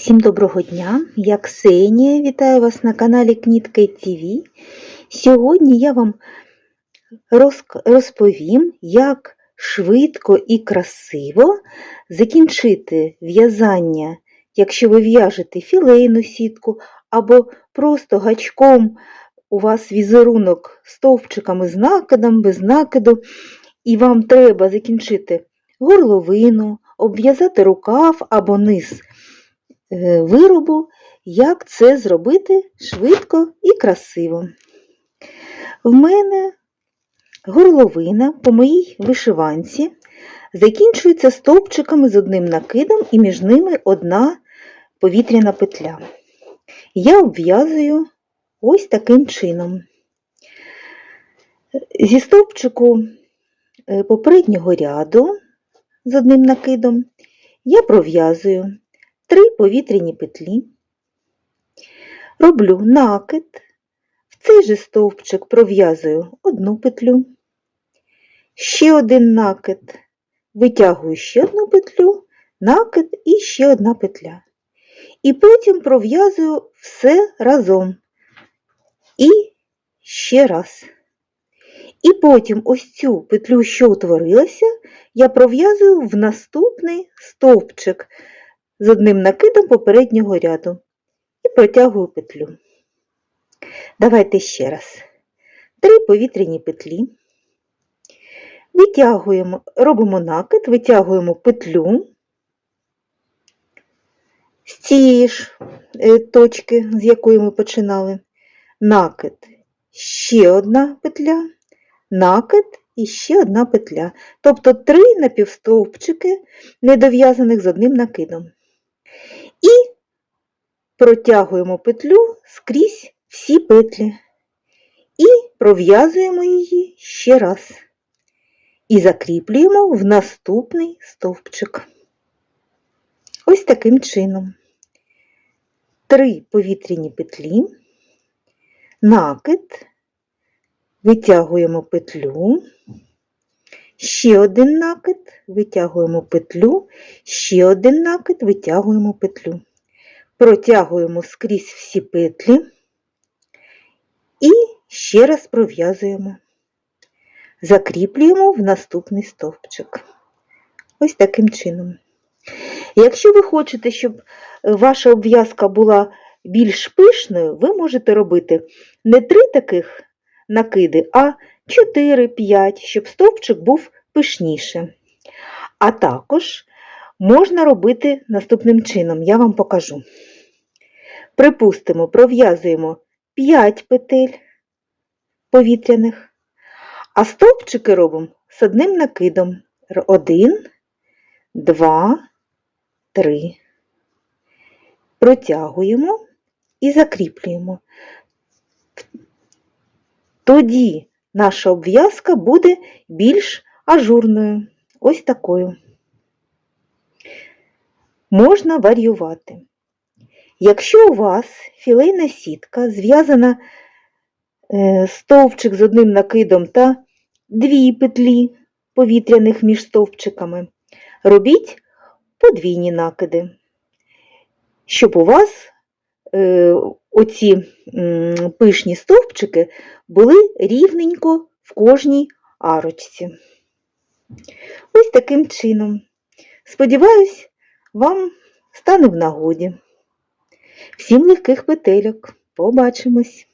Всім доброго дня! Я Ксенія, вітаю вас на каналі Кнітка ТВ. Сьогодні я вам розповім, як швидко і красиво закінчити в'язання, якщо ви в'яжете філейну сітку або просто гачком у вас візерунок стовпчиками з накидом, без накиду, і вам треба закінчити горловину, обв'язати рукав або низ виробу, як це зробити швидко і красиво. В мене горловина по моїй вишиванці закінчується стовпчиками з одним накидом і між ними одна повітряна петля. Я обв'язую ось таким чином. Зі стовпчику е, попереднього ряду з одним накидом я пров'язую три повітряні петлі, роблю накид, в цей же стовпчик пров'язую одну петлю, ще один накид, витягую ще одну петлю, накид і ще одна петля. І потім пров'язую все разом. І ще раз. І потім ось цю петлю, що утворилася, я пров'язую в наступний стовпчик з одним накидом попереднього ряду і протягую петлю. Давайте ще раз. Три повітряні петлі. Витягуємо, робимо накид, витягуємо петлю з цієї ж е, точки, з якої ми починали. Накид, ще одна петля, накид і ще одна петля. Тобто три напівстовпчики, недов'язаних з одним накидом. І протягуємо петлю скрізь всі петлі. І пров'язуємо її ще раз. І закріплюємо в наступний стовпчик. Ось таким чином. Три повітряні петлі, накид, витягуємо петлю, ще один накид, витягуємо петлю, ще один накид, витягуємо петлю. Протягуємо скрізь всі петлі і ще раз пров'язуємо. Закріплюємо в наступний стовпчик. Ось таким чином. Якщо ви хочете, щоб ваша обв'язка була більш пишною, ви можете робити не три таких накиди, а 4-5, щоб стовпчик був пишніше. А також можна робити наступним чином, я вам покажу. Припустимо, пров'язуємо 5 петель повітряних, а стовпчики робимо з одним накидом. 1, 2, 3. Протягуємо і закріплюємо. Тоді наша обв'язка буде більш ажурною, ось такою. Можна варіювати. Якщо у вас філейна сітка зв'язана е, стовпчик з одним накидом та дві петлі повітряних між стовпчиками, робіть подвійні накиди, щоб у вас е, оці пишні стовпчики були рівненько в кожній арочці. Ось таким чином. Сподіваюсь, вам стане в нагоді. Всім легких петельок. Побачимось!